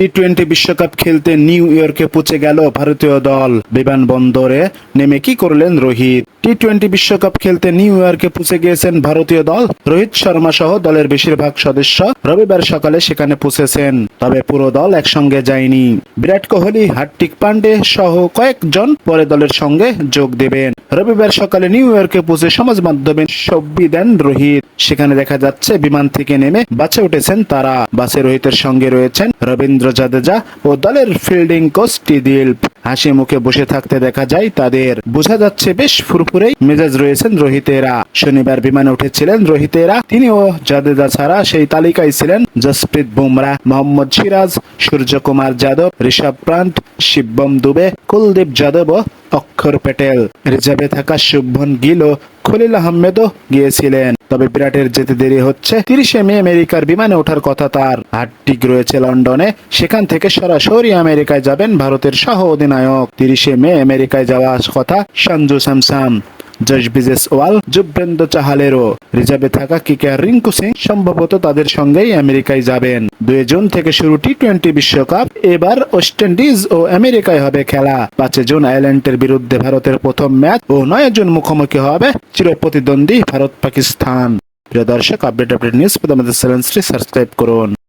T twenty বিশ্বকাপ খেলতে new ইয়র্কে পৌঁছে গেল ভারতীয় দল। বিমানবন্দরে নেমে কি করলেন রোহিত? টি টোয়েন্টি বিশ্বকাপ খেলতে নিউ ইয়র্কে পৌঁছে গিয়েছেন ভারতীয় দল। রোহিত শর্মা সহ দলের বেশিরভাগ সদস্য রবিবার সকালে সেখানে পৌঁছেছেন। তবে পুরো দল একসঙ্গে যায়নি। বিরাট কোহলি, হার্দিক পান্ডে সহ কয়েকজন পরে দলের সঙ্গে যোগ দেবেন। রবিবার সকালে নিউ ইয়র্কে পৌঁছে সমাজ মাধ্যমে ছবি দেন রোহিত। সেখানে দেখা যাচ্ছে, বিমান থেকে নেমে বাসে উঠেছেন তারা। বাসে রোহিতের সঙ্গে রয়েছেন রবীন্দ্র জাদেজা ও দলের ফিল্ডিং কোচ টিদিল হাসি মুখে বসে থাকতে দেখা যায় তাদের। বোঝা যাচ্ছে বেশ ফুরফুরেই মেজাজ রয়েছেন রোহিতেরা। শনিবার বিমানে উঠেছিলেন রোহিতেরা। তিনিও জাদেজা ছাড়া সেই তালিকায় ছিলেন জসপ্রীত বুমরা, মোহাম্মদ সিরাজ, সূর্যকুমার যাদব, ঋষভ প্রান্ত শিবম দুবে, কুলদীপ যাদব ও অক্ষর প্যাটেল রিজার্ভে থাকা শুভন গিল, খলিল আহমেদও গিয়েছিলেন। তবে বিরাটের যেতে দেরি হচ্ছে, তিরিশে মে আমেরিকার বিমানে ওঠার কথা তার। হাটটিক রয়েছে লন্ডনে, সেখান থেকে সরাসরি আমেরিকায় যাবেন ভারতের সহ অধিনায়ক তিরিশে মে আমেরিকায় যাওয়া কথা, সঞ্জু স্যামসাম। জশ বিজেস ওয়াল যুব্রেন্দ্র চাহালেরও রিজার্ভে থাকা কিকার রিঙ্কু সিং সম্ভবত তাদের সঙ্গেই আমেরিকায় যাবেন। দুই জুন থেকে শুরু টি টোয়েন্টি বিশ্বকাপ, এবার ওয়েস্ট ইন্ডিজ ও আমেরিকায় হবে খেলা। পাঁচে জুন আয়ারল্যান্ডের বিরুদ্ধে ভারতের প্রথম ম্যাচ ও নয় জুন মুখোমুখি হবে চিরপ্রতিদ্বন্দ্বী ভারত পাকিস্তান প্রিয় দর্শক আপডেট আপডেট নিউজ আমাদের চ্যানেলটি সাবস্ক্রাইব করুন।